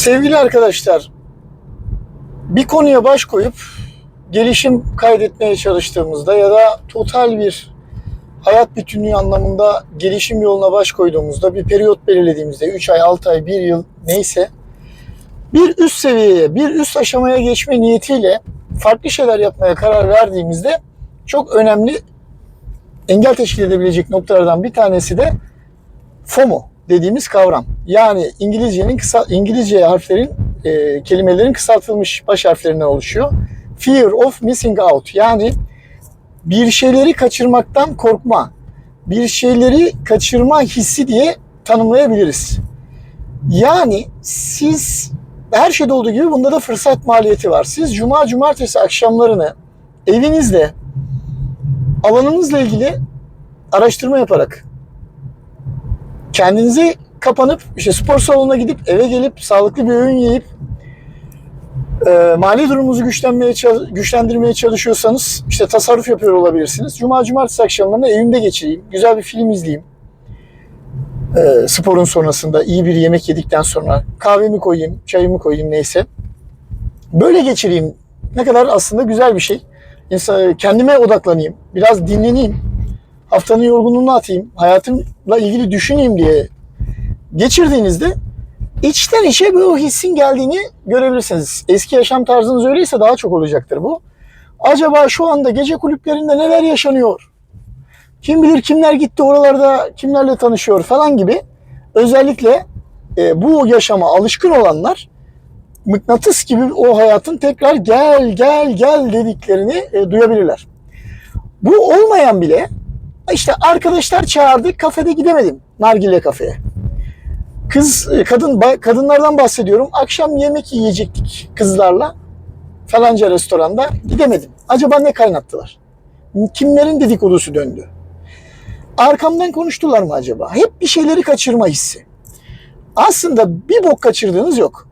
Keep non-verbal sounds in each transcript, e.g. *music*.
Sevgili arkadaşlar, bir konuya baş koyup gelişim kaydetmeye çalıştığımızda ya da total bir hayat bütünlüğü anlamında gelişim yoluna baş koyduğumuzda bir periyot belirlediğimizde 3 ay, 6 ay, 1 yıl neyse bir üst seviyeye, bir üst aşamaya geçme niyetiyle farklı şeyler yapmaya karar verdiğimizde çok önemli engel teşkil edebilecek noktalardan bir tanesi de FOMO dediğimiz kavram. Yani İngilizcenin kısa İngilizce harflerin e, kelimelerin kısaltılmış baş harflerinden oluşuyor. Fear of missing out. Yani bir şeyleri kaçırmaktan korkma. Bir şeyleri kaçırma hissi diye tanımlayabiliriz. Yani siz her şeyde olduğu gibi bunda da fırsat maliyeti var. Siz cuma cumartesi akşamlarını evinizde alanınızla ilgili araştırma yaparak kendinizi kapanıp işte spor salonuna gidip eve gelip sağlıklı bir öğün yiyip e, mali durumunuzu güçlenmeye güçlendirmeye çalışıyorsanız işte tasarruf yapıyor olabilirsiniz. Cuma cumartesi akşamlarını evimde geçireyim. Güzel bir film izleyeyim. E, sporun sonrasında iyi bir yemek yedikten sonra kahvemi koyayım, çayımı koyayım neyse. Böyle geçireyim. Ne kadar aslında güzel bir şey. İnsan, kendime odaklanayım. Biraz dinleneyim. Haftanın yorgunluğunu atayım. Hayatımla ilgili düşüneyim diye geçirdiğinizde içten içe bu hissin geldiğini görebilirsiniz. Eski yaşam tarzınız öyleyse daha çok olacaktır bu. Acaba şu anda gece kulüplerinde neler yaşanıyor? Kim bilir kimler gitti oralarda kimlerle tanışıyor falan gibi özellikle e, bu yaşama alışkın olanlar mıknatıs gibi o hayatın tekrar gel gel gel dediklerini e, duyabilirler. Bu olmayan bile işte arkadaşlar çağırdı kafede gidemedim nargile kafeye. Kız kadın kadınlardan bahsediyorum. Akşam yemek yiyecektik kızlarla falanca restoranda gidemedim. Acaba ne kaynattılar? Kimlerin dedikodusu döndü? Arkamdan konuştular mı acaba? Hep bir şeyleri kaçırma hissi. Aslında bir bok kaçırdığınız yok.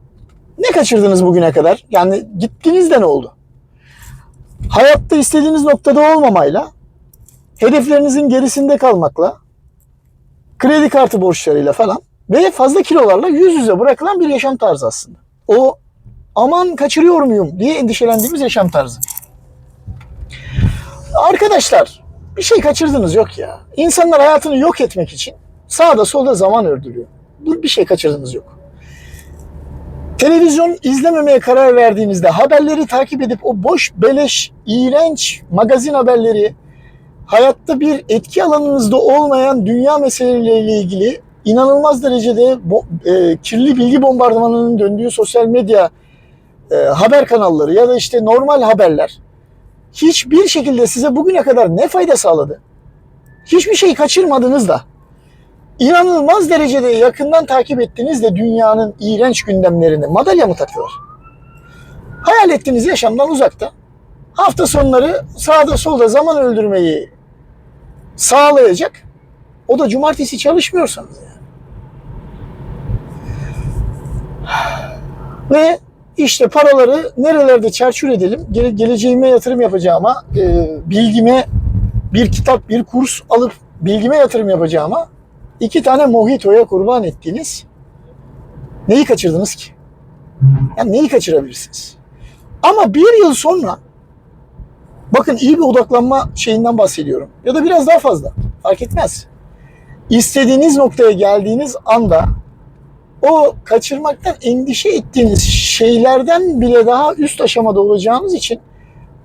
Ne kaçırdınız bugüne kadar? Yani gittiğinizde ne oldu? Hayatta istediğiniz noktada olmamayla, hedeflerinizin gerisinde kalmakla, kredi kartı borçlarıyla falan ve fazla kilolarla yüz yüze bırakılan bir yaşam tarzı aslında. O aman kaçırıyor muyum diye endişelendiğimiz yaşam tarzı. Arkadaşlar bir şey kaçırdınız yok ya. İnsanlar hayatını yok etmek için sağda solda zaman öldürüyor. Bir şey kaçırdınız yok. Televizyon izlememeye karar verdiğinizde haberleri takip edip o boş, beleş, iğrenç magazin haberleri, hayatta bir etki alanınızda olmayan dünya meseleleriyle ilgili inanılmaz derecede e, kirli bilgi bombardımanının döndüğü sosyal medya e, haber kanalları ya da işte normal haberler hiçbir şekilde size bugüne kadar ne fayda sağladı? Hiçbir şey kaçırmadınız da inanılmaz derecede yakından takip ettiniz de dünyanın iğrenç gündemlerini madalya mı taktılar? Hayal ettiğiniz yaşamdan uzakta. Hafta sonları sağda solda zaman öldürmeyi sağlayacak. O da cumartesi çalışmıyorsanız yani. Ve işte paraları nerelerde çarçur edelim, gele- geleceğime yatırım yapacağıma, e, bilgime bir kitap, bir kurs alıp bilgime yatırım yapacağıma iki tane mojitoya kurban ettiğiniz neyi kaçırdınız ki? Yani neyi kaçırabilirsiniz? Ama bir yıl sonra bakın iyi bir odaklanma şeyinden bahsediyorum. Ya da biraz daha fazla. Fark etmez. İstediğiniz noktaya geldiğiniz anda o kaçırmaktan endişe ettiğiniz şeylerden bile daha üst aşamada olacağınız için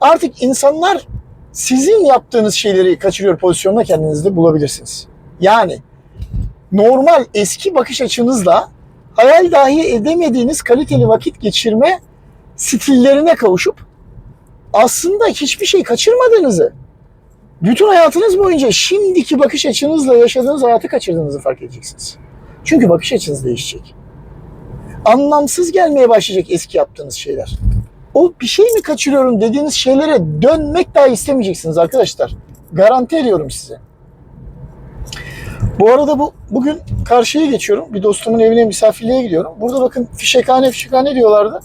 artık insanlar sizin yaptığınız şeyleri kaçırıyor pozisyonuna kendinizde bulabilirsiniz. Yani normal eski bakış açınızla hayal dahi edemediğiniz kaliteli vakit geçirme stillerine kavuşup aslında hiçbir şey kaçırmadığınızı, bütün hayatınız boyunca şimdiki bakış açınızla yaşadığınız hayatı kaçırdığınızı fark edeceksiniz. Çünkü bakış açınız değişecek. Anlamsız gelmeye başlayacak eski yaptığınız şeyler. O bir şey mi kaçırıyorum dediğiniz şeylere dönmek daha istemeyeceksiniz arkadaşlar. Garanti ediyorum size. Bu arada bu bugün karşıya geçiyorum. Bir dostumun evine misafirliğe gidiyorum. Burada bakın fişekhane fişekhane diyorlardı.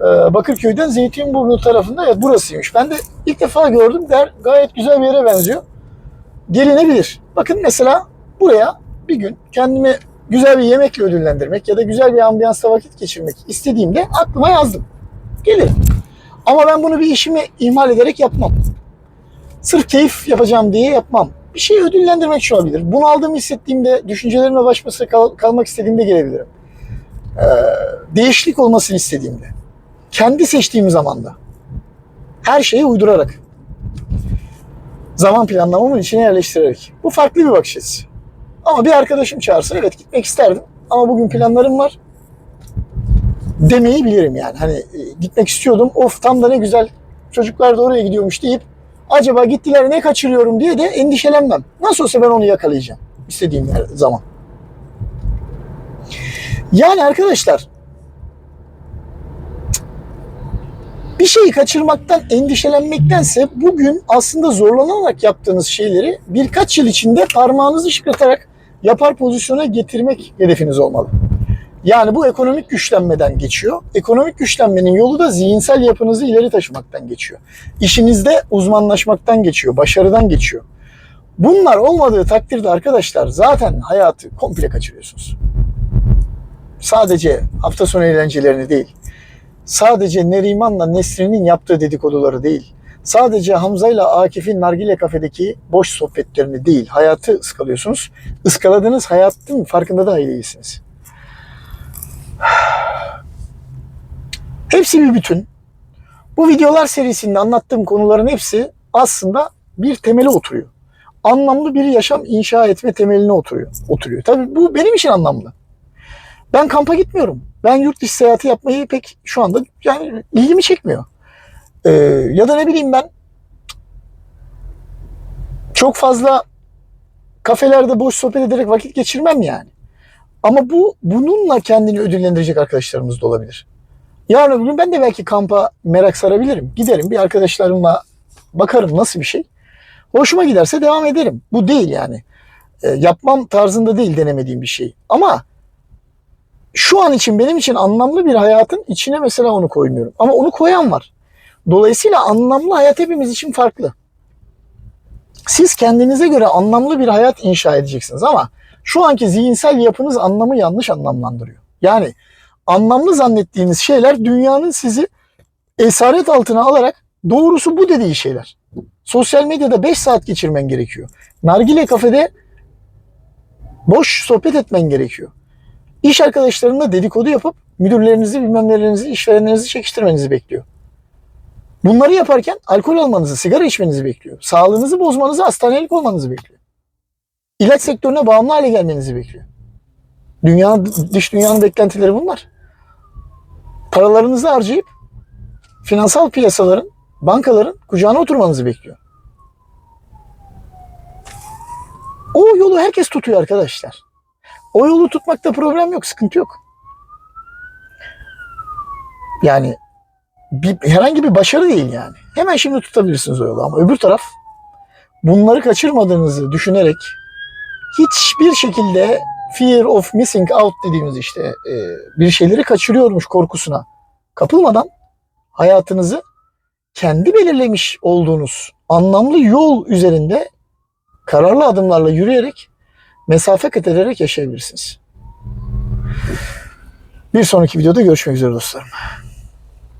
Ee, Bakırköy'den Zeytinburnu tarafında evet burasıymış. Ben de ilk defa gördüm. Der, gayet güzel bir yere benziyor. Gelinebilir. Bakın mesela buraya bir gün kendime güzel bir yemekle ödüllendirmek ya da güzel bir ambiyansta vakit geçirmek istediğimde aklıma yazdım. Gelir. Ama ben bunu bir işimi ihmal ederek yapmam. Sırf keyif yapacağım diye yapmam. Bir şeyi ödüllendirmek şu olabilir. Bunu aldığımı hissettiğimde, düşüncelerimle baş başa kal- kalmak istediğimde gelebilirim. Ee, değişiklik olmasını istediğimde. Kendi seçtiğim zamanda. Her şeyi uydurarak. Zaman planlamamın içine yerleştirerek. Bu farklı bir bakış açısı. Ama bir arkadaşım çağırsa evet gitmek isterdim. Ama bugün planlarım var. Demeyi bilirim yani. Hani e, gitmek istiyordum. Of tam da ne güzel çocuklar da oraya gidiyormuş deyip acaba gittiler ne kaçırıyorum diye de endişelenmem. Nasıl olsa ben onu yakalayacağım. istediğim zaman. Yani arkadaşlar şeyi kaçırmaktan endişelenmektense bugün aslında zorlanarak yaptığınız şeyleri birkaç yıl içinde parmağınızı şıklatarak yapar pozisyona getirmek hedefiniz olmalı. Yani bu ekonomik güçlenmeden geçiyor. Ekonomik güçlenmenin yolu da zihinsel yapınızı ileri taşımaktan geçiyor. İşinizde uzmanlaşmaktan geçiyor, başarıdan geçiyor. Bunlar olmadığı takdirde arkadaşlar zaten hayatı komple kaçırıyorsunuz. Sadece hafta sonu eğlencelerini değil, sadece Neriman'la Nesrin'in yaptığı dedikoduları değil, sadece Hamza'yla Akif'in nargile kafedeki boş sohbetlerini değil, hayatı ıskalıyorsunuz. Iskaladığınız hayatın farkında da değilsiniz. *sighs* Hepsi bir bütün. Bu videolar serisinde anlattığım konuların hepsi aslında bir temele oturuyor. Anlamlı bir yaşam inşa etme temeline oturuyor. oturuyor. Tabii bu benim için anlamlı. Ben kampa gitmiyorum. Ben yurt dışı seyahati yapmayı pek şu anda yani ilgimi çekmiyor. Ee, ya da ne bileyim ben çok fazla kafelerde boş sohbet ederek vakit geçirmem yani. Ama bu bununla kendini ödüllendirecek arkadaşlarımız da olabilir. Yarın öbür gün ben de belki kampa merak sarabilirim. Giderim bir arkadaşlarımla bakarım nasıl bir şey. Hoşuma giderse devam ederim. Bu değil yani. E, yapmam tarzında değil denemediğim bir şey. Ama şu an için benim için anlamlı bir hayatın içine mesela onu koymuyorum. Ama onu koyan var. Dolayısıyla anlamlı hayat hepimiz için farklı. Siz kendinize göre anlamlı bir hayat inşa edeceksiniz ama şu anki zihinsel yapınız anlamı yanlış anlamlandırıyor. Yani anlamlı zannettiğiniz şeyler dünyanın sizi esaret altına alarak doğrusu bu dediği şeyler. Sosyal medyada 5 saat geçirmen gerekiyor. Nargile kafede boş sohbet etmen gerekiyor. İş arkadaşlarınla dedikodu yapıp müdürlerinizi, bilmem nelerinizi, işverenlerinizi çekiştirmenizi bekliyor. Bunları yaparken alkol almanızı, sigara içmenizi bekliyor. Sağlığınızı bozmanızı, hastanelik olmanızı bekliyor. İlaç sektörüne bağımlı hale gelmenizi bekliyor. Dünya, dış dünyanın beklentileri bunlar. Paralarınızı harcayıp finansal piyasaların, bankaların kucağına oturmanızı bekliyor. O yolu herkes tutuyor arkadaşlar. O yolu tutmakta problem yok, sıkıntı yok. Yani bir, herhangi bir başarı değil yani. Hemen şimdi tutabilirsiniz o yolu ama öbür taraf bunları kaçırmadığınızı düşünerek hiçbir şekilde fear of missing out dediğimiz işte e, bir şeyleri kaçırıyormuş korkusuna kapılmadan hayatınızı kendi belirlemiş olduğunuz anlamlı yol üzerinde kararlı adımlarla yürüyerek mesafe kat ederek yaşayabilirsiniz. Bir sonraki videoda görüşmek üzere dostlarım.